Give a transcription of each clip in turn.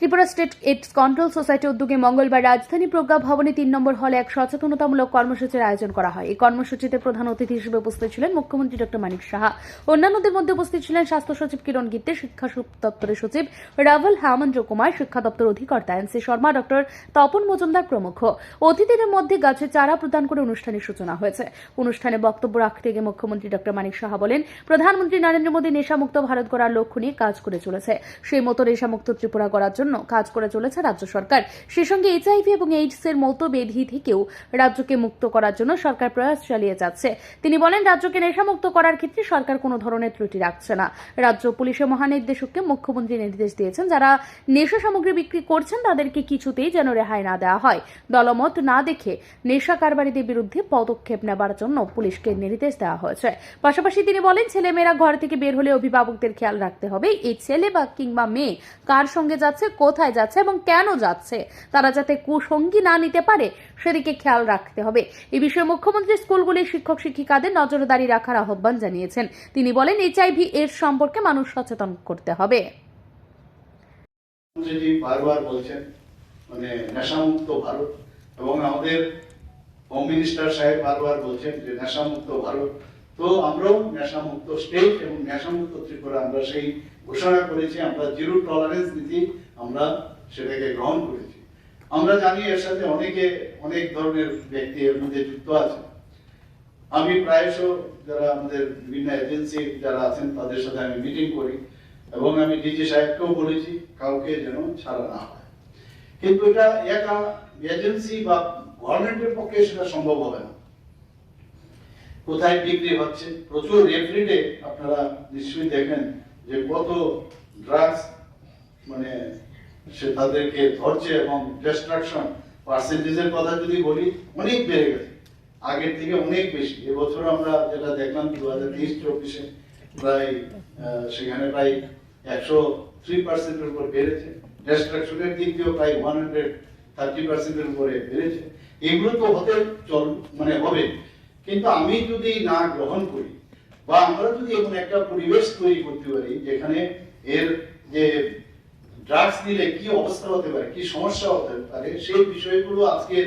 Tripura state AIDS control সোসাইটির উদ্যোগে মঙ্গলবার রাজধানী প্রজ্ঞা ভবনে তিন নম্বর হলে এক সচেতনতামূলক কর্মসূচির আয়োজন করা হয়। এই কর্মসূচিতে প্রধান অতিথি হিসেবে উপস্থিত ছিলেন মুখ্যমন্ত্রী ডক্টর মানিক সাহা। অন্যান্যদের মধ্যে উপস্থিত ছিলেন স্বাস্থ্য সচিব কিরণ গিত্তে, শিক্ষা দপ্তরের সচিব রাভেল হেমন্দ্র কুমার, শিক্ষা দপ্তর অধিকর্তা N C Sharma, doctor Tapan Majumdar প্রমুখ। অতিথিদের মধ্যে গাছের চারা প্রদান করে অনুষ্ঠানের সূচনা হয়েছে। অনুষ্ঠানে বক্তব্য রাখতে গিয়ে মুখ্যমন্ত্রী ডক্টর মানিক সাহা বলেন, প্রধানমন্ত্রী নরেন্দ্র মোদী নেশামুক্ত ভারত গড়ার লক্ষ্য নিয়ে কাজ করে চলেছে। সেই মতো নেশামুক্ত ত্রিপুরা গড়ার জন্য কাজ করে চলেছে রাজ্য সরকার। সেই সঙ্গে এইচআইভি এবং এইডস এর মতো বেধি থেকেও রাজ্যকে মুক্ত করার জন্য সরকার প্রয়াস চালিয়ে যাচ্ছে। তিনি বলেন, রাজ্যকে নেশামুক্ত করার ক্ষেত্রে সরকার কোনো ধরনের ত্রুটি রাখছে না। রাজ্য পুলিশের মহানির্দেশককে মুখ্যমন্ত্রী নির্দেশ দিয়েছেন, যারা নেশা সামগ্রী বিক্রি করছেন তাদেরকে কিছুতেই যেন রেহাই না দেওয়া হয়। দলমত না দেখে নেশা কারবারিদের বিরুদ্ধে পদক্ষেপ নেবার জন্য পুলিশকে নির্দেশ দেওয়া হয়েছে। পাশাপাশি তিনি বলেন, ছেলেমেয়েরা ঘর থেকে বের হলে অভিভাবকদের খেয়াল রাখতে হবে। এই ছেলে বা কিংবা মেয়ে কার সঙ্গে যাচ্ছে কোথায় যাচ্ছে এবং কেন যাচ্ছে, তারা যাতে কুসঙ্গী না নিতে পারে, সেদিকে খেয়াল রাখতে হবে। এই বিষয়ে মুখ্যমন্ত্রী স্কুলগুলির শিক্ষক শিক্ষিকাদের নজরদারি রাখার আহ্বান জানিয়েছেন। তিনি বলেন এইচআইভি এর সম্পর্কে মানুষ সচেতন করতে হবে। বারবার বলছেন মানে নেশামুক্ত ভারত। এবং আমাদের হোম মিনিস্টার সাহেব বারবার বলছেন যে, নেশামুক্ত ভারত তো আমরাও নেশামুক্ত স্টেট এবং নেশামুক্ত ত্রিপুরা, আমরা সেই ঘোষণা করেছি, আমরা জিরো টলারেন্স নীতি আমরা সেটাকে গ্রহণ করেছি। আমরা জানি এর সাথে অনেকে, অনেক ধরনের ব্যক্তি এর মধ্যে যুক্ত আছে। আমি প্রায়শ যারা আমাদের বিভিন্ন এজেন্সি যারা আছেন, তাদের সাথে আমি মিটিং করি এবং আমি ডিজি সাহেবকেও বলেছি, কাউকে যেন ছাড়া না হয়। কিন্তু এটা একা এজেন্সি বা গভর্নমেন্টের পক্ষে সেটা সম্ভব হবে না। কোথায় বিক্রি হচ্ছে? প্রচুর এভরিডে আপনারা নিশ্চয়ই দেখেন যে কত ড্রাগস মানে সে তাদেরকে ধরছে এবং ডিস্ট্রাকশন পার্সেন্টেজের কথা যদি বলি, অনেক বেড়ে গেছে। আগের থেকে অনেক বেশি। এবছর আমরা যেটা দেখলাম দু হাজার তেইশ চব্বিশে প্রায় সেখানে প্রায় একশো থ্রি পার্সেন্টের উপর বেড়েছে। ডিস্ট্রাকশনের দিক দিয়েও প্রায় ওয়ান হান্ড্রেড থার্টি পার্সেন্টের উপরে বেড়েছে। এগুলো তো হতে চল মানে হবে। কিন্তু আমি যদি না গ্রহণ করি, বা আমরা যদি এমন একটা পরিবেশ তৈরি করতে পারি, যেখানে এর যে ড্রাগস দিলে কি অবস্থা হতে পারে, কি সমস্যা হতে পারে, সেই বিষয়গুলো আজকের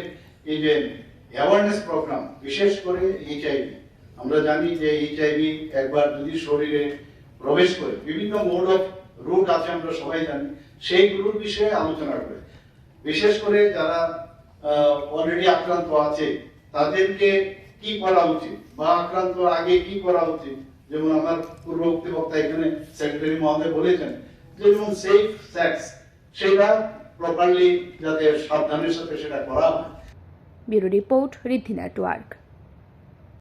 এই যে অ্যাওয়ারনেস প্রোগ্রাম বিশেষ করে এইচআইভি আমরা জানি যে এইচআইভি একবার যদি শরীরে প্রবেশ করে, বিভিন্ন মোড অফ রুট আছে আমরা সবাই জানি, সেইগুলোর বিষয়ে আলোচনা করে। বিশেষ করে যারা অলরেডি আক্রান্ত আছে, তাদেরকে কি করা উচিত? বা আক্রান্ত আগে কি করা উচিত? যেমন আমার পূর্ববর্তী বক্তা এখানে সেক্রেটারি মহোদয় বলেছেন যেমন সেফ সেক্স সেটা প্রপারলি যাতে সাবধানের সাথে সেটা করা হয়। Bureau report Riddhi network